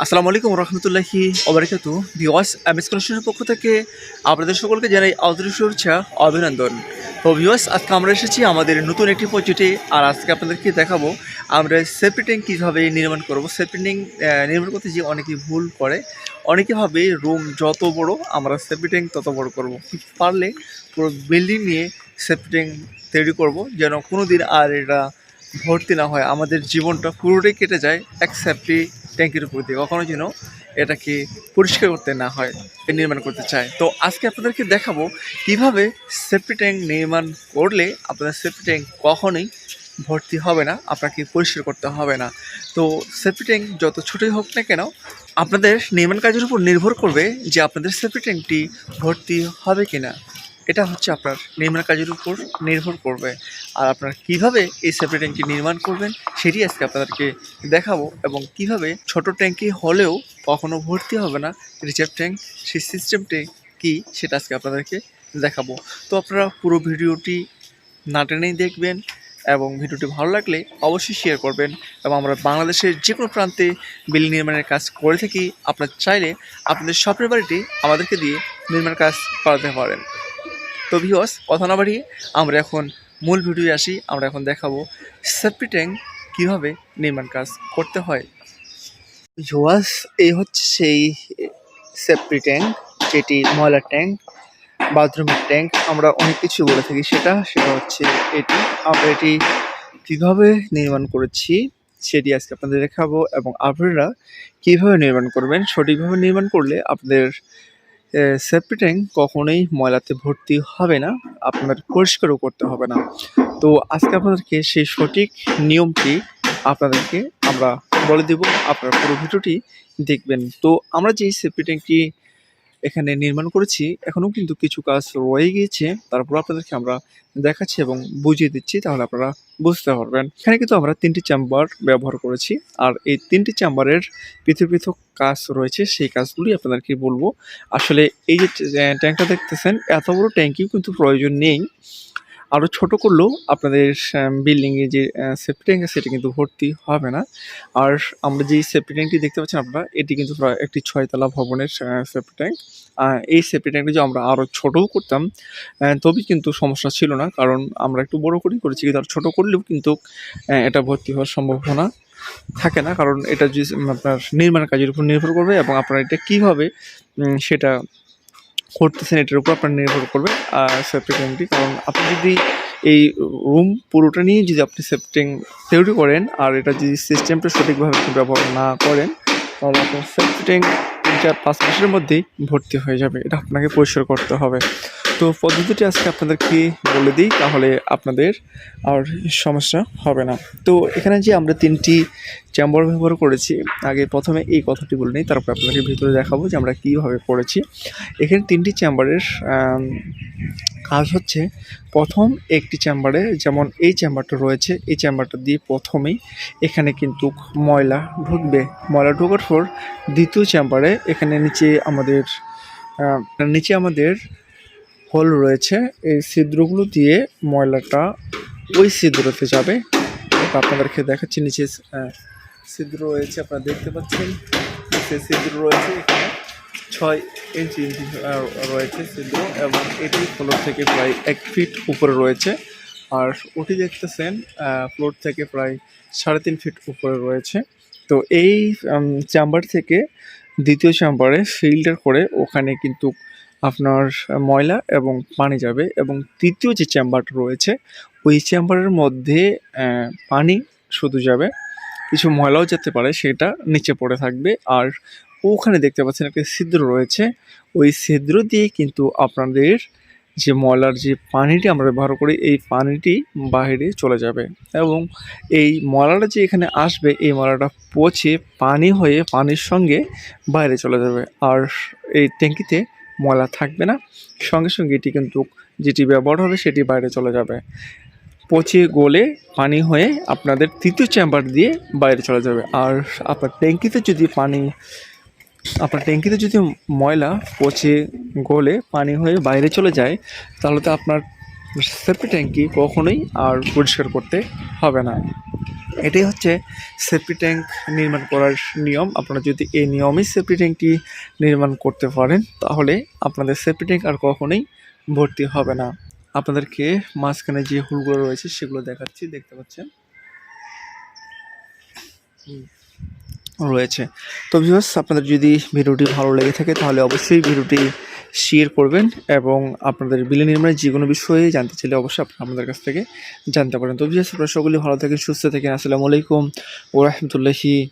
আসসালামু আলাইকুম রহমতুল্লাহি অবরাকাতু ভিওয়াস এমএস কানেকশনের পক্ষ থেকে আপনাদের সকলকে জানাই আন্তরিক শুভেচ্ছা, অভিনন্দন। তো ভিওয়াস আজকে আমরা এসেছি আমাদের নতুন একটি প্রজেক্টে আর আজকে আপনাদেরকে দেখাবো আমরা সেফটি কীভাবে নির্মাণ করব। সেফটি নির্মাণ করতে যে অনেকে ভুল করে, অনেকে ভাবে রুম যত বড়, আমরা সেফটি তত বড় করব। পারলে পুরো বিল্ডিং নিয়ে সেফটি তৈরি করব, যেন কোনো দিন আর এটা ভর্তি না হয়। আমাদের জীবনটা পুরোটাই কেটে যায় এক সেফটি ট্যাঙ্কের উপর দিয়ে কখনো যেন এটাকে পরিষ্কার করতে না হয় নির্মাণ করতে চায়। তো আজকে আপনাদেরকে দেখাবো কীভাবে সেফটি ট্যাঙ্ক নির্মাণ করলে আপনাদের সেফটি ট্যাঙ্ক কখনোই ভর্তি হবে না, আপনাকে পরিষ্কার করতে হবে না। তো সেফটি ট্যাঙ্ক যত ছোটোই হোক না কেন, আপনাদের নির্মাণ কাজের উপর নির্ভর করবে যে আপনাদের সেফটি ট্যাঙ্কটি ভর্তি হবে কি না এটা হচ্ছে আপনার নির্মাণ কাজের উপর নির্ভর করবে। আর আপনারা কীভাবে এই সেফটি ট্যাঙ্কটি নির্মাণ করবেন, সেটি আজকে আপনাদেরকে দেখাবো এবং কীভাবে ছোট ট্যাঙ্কি হলেও কখনো ভর্তি হবে না রিজার্ভ ট্যাঙ্ক সেই সিস্টেমটি কি সেটা আজকে আপনাদেরকে দেখাবো। তো আপনারা পুরো ভিডিওটি না টেনেই দেখবেন এবং ভিডিওটি ভালো লাগলে অবশ্যই শেয়ার করবেন এবং আমরা বাংলাদেশের যে কোনো প্রান্তে বিল নির্মাণের কাজ করে থাকি, আপনার চাইলে আপনাদের স্বপ্নের বাড়িটি আমাদেরকে দিয়ে নির্মাণ কাজ করাতে পারেন। তো ভিওস কথা না বাড়িয়ে আমরা এখন মূল ভিডিও আসি। আমরা এখন দেখাবো সেফটি ট্যাঙ্ক কীভাবে নির্মাণ কাজ করতে হয়। ভিওয়াস এই হচ্ছে সেই সেফটি ট্যাঙ্ক যেটি ময়লার ট্যাঙ্ক বাথরুমের ট্যাঙ্ক আমরা অনেক কিছু বলে থাকি সেটা সেটা হচ্ছে এটি। আমরা এটি কীভাবে নির্মাণ করেছি সেটি আজকে আপনাদের দেখাবো এবং আপনারা কীভাবে নির্মাণ করবেন সঠিকভাবে নির্মাণ করলে আপনাদের সেফটি ট্যাঙ্ক কখনোই ময়লাতে ভর্তি হবে না আপনার পরিষ্কারও করতে হবে না। তো আজকে আপনাদেরকে সেই সঠিক নিয়মটি আপনাদেরকে আমরা বলে দেব, আপনার পুরো ভিডিওটি দেখবেন। তো আমরা যে সেফটি ট্যাঙ্কটি এখানে নির্মাণ করেছি। এখনও কিন্তু কিছু কাজ রয়ে গিয়েছে। তারপর আপনাদেরকে আমরা দেখাচ্ছি এবং বুঝিয়ে দিচ্ছি, তাহলে আপনারা বুঝতে পারবেন। এখানে কিন্তু আমরা তিনটি চেম্বার ব্যবহার করেছি। আর এই তিনটি চেম্বারের পৃথক পৃথক কাজ রয়েছে, সেই কাজগুলি আপনাদেরকে বলব। আসলে এই যে ট্যাঙ্কটা দেখতেছেন, এত বড় ট্যাঙ্কিও কিন্তু প্রয়োজন নেই। আরও ছোট করলেও আপনাদের বিল্ডিংয়ে যে সেফটি ট্যাঙ্ক সেটি কিন্তু ভর্তি হবে না। আর আমরা যেই সেফটি ট্যাঙ্কটি দেখতে পাচ্ছেন আপনারা, এটি কিন্তু একটি ছয়তলা ভবনের সেফটি ট্যাঙ্ক এই সেফটি ট্যাঙ্কটি যদি আমরা আরও ছোটও করতাম তবে কিন্তু সমস্যা ছিল না, কারণ আমরা একটু বড় করেই করেছি, কিন্তু আর ছোটো করলেও কিন্তু এটা ভর্তি হওয়ার সম্ভাবনা থাকে না। কারণ এটা যে আপনার নির্মাণ কাজের উপর নির্ভর করবে এবং আপনারা এটা কীভাবে সেটা করতেছেন, এটার উপর আপনার নির্ভর করবে সেফটি ট্যাঙ্কটি কারণ আপনি যদি এই রুম পুরোটা নিয়ে যদি আপনি সেফটি তৈরি করেন, আর এটা যদি সিস্টেমটা সঠিকভাবে ব্যবহার না করেন, তাহলে আপনার সেফটি ট্যাঙ্ক তিন চার পাঁচ মাসের মধ্যেই ভর্তি হয়ে যাবে। এটা আপনাকে পরিষ্কার করতে হবে। তো পদ্ধতিটি আজকে আপনাদেরকে বলে দিই, তাহলে আপনাদের আর সমস্যা হবে না। তো এখানে যে আমরা তিনটি চেম্বার ব্যবহার করেছি, আগে প্রথমে এই কথাটি বলে নিই, তারপর আপনাদেরকে ভিতরে দেখাবো যে আমরা কীভাবে করেছি। এখানে তিনটি চেম্বারের কাজ হচ্ছে প্রথম একটি চেম্বারে যেমন এই চেম্বারটা রয়েছে, এই চেম্বারটা দিয়ে প্রথমেই এখানে কিন্তু ময়লা ঢুকবে। ময়লা ঢোকার পর দ্বিতীয় চেম্বারে এখানে নিচে আমাদের নিচে আমাদের হোল রয়েছে, এই ছিদ্রগুলো দিয়ে ময়লাটা ওই ছিদ্রতে যাবে। আপনাদেরকে দেখাচ্ছি, নিচে ছিদ্র রয়েছে, আপনারা দেখতে পাচ্ছেন। নিচে ছিদ্র রয়েছে, এখানে ছয় ইঞ্চি ইঞ্চি রয়েছে ছিদ্র এবং এটি ফ্লোর থেকে প্রায় এক ফিট উপরে রয়েছে। আর ওটি দেখতেছেন ফ্লোর থেকে প্রায় সাড়ে তিন ফিট উপরে রয়েছে। তো এই চেম্বার থেকে দ্বিতীয় চেম্বারে ফিল্টার করে ওখানে কিন্তু আপনার ময়লা এবং পানি যাবে এবং তৃতীয় যে চেম্বারটা রয়েছে, ওই চেম্বারের মধ্যে পানি শুধু যাবে। কিছু ময়লাও যেতে পারে, সেটা নিচে পড়ে থাকবে। আর ওখানে দেখতে পাচ্ছেন একটা ছিদ্র রয়েছে। ওই ছিদ্র দিয়ে কিন্তু আপনাদের যে ময়লার যে পানিটি আমরা ব্যবহার করি, এই পানিটি বাইরে চলে যাবে। এবং এই ময়লাটা যে এখানে আসবে, এই ময়লাটা পচে পানি হয়ে পানির সঙ্গে বাইরে চলে যাবে। আর এই ট্যাঙ্কিতে ময়লা থাকবে না। সঙ্গে সঙ্গে এটি কিন্তু যেটি ব্যবহার হবে সেটি বাইরে চলে যাবে। পচে গলে পানি হয়ে আপনাদের তৃতীয় চেম্বার দিয়ে বাইরে চলে যাবে। আর আপনার ট্যাঙ্কিতে যদি পানি, আপনার ট্যাঙ্কিতে যদি ময়লা পচে গলে পানি হয়ে বাইরে চলে যায়, তাহলে তো আপনার সেফটি ট্যাঙ্কি কখনোই আর পরিষ্কার করতে হবে না। এটাই হচ্ছে সেফটি ট্যাঙ্ক নির্মাণ করার নিয়ম। আপনারা যদি এই নিয়মেই সেফটি ট্যাঙ্কটি নির্মাণ করতে পারেন, তাহলে আপনাদের সেফটি ট্যাঙ্ক আর কখনোই ভর্তি হবে না। আপনাদেরকে মাঝখানে যে হুলগুলো রয়েছে, সেগুলো দেখাচ্ছি, দেখতে পাচ্ছেন? রয়েছে। তো ভিউয়ার্স আপনাদের যদি ভিডিওটি ভালো লেগে থাকে, তাহলে অবশ্যই ভিডিওটি শেয়ার করবেন এবং আপনাদের বিলে নির্মাণের যে কোনো বিষয়ে জানতে চাইলে অবশ্যই আপনারা আমাদের কাছ থেকে জানতে পারেন। তো বিশেষ আপনারা সকলেই ভালো থাকেন, সুস্থ থাকেন। আসসালামু আলাইকুম ও রহমতুল্লাহি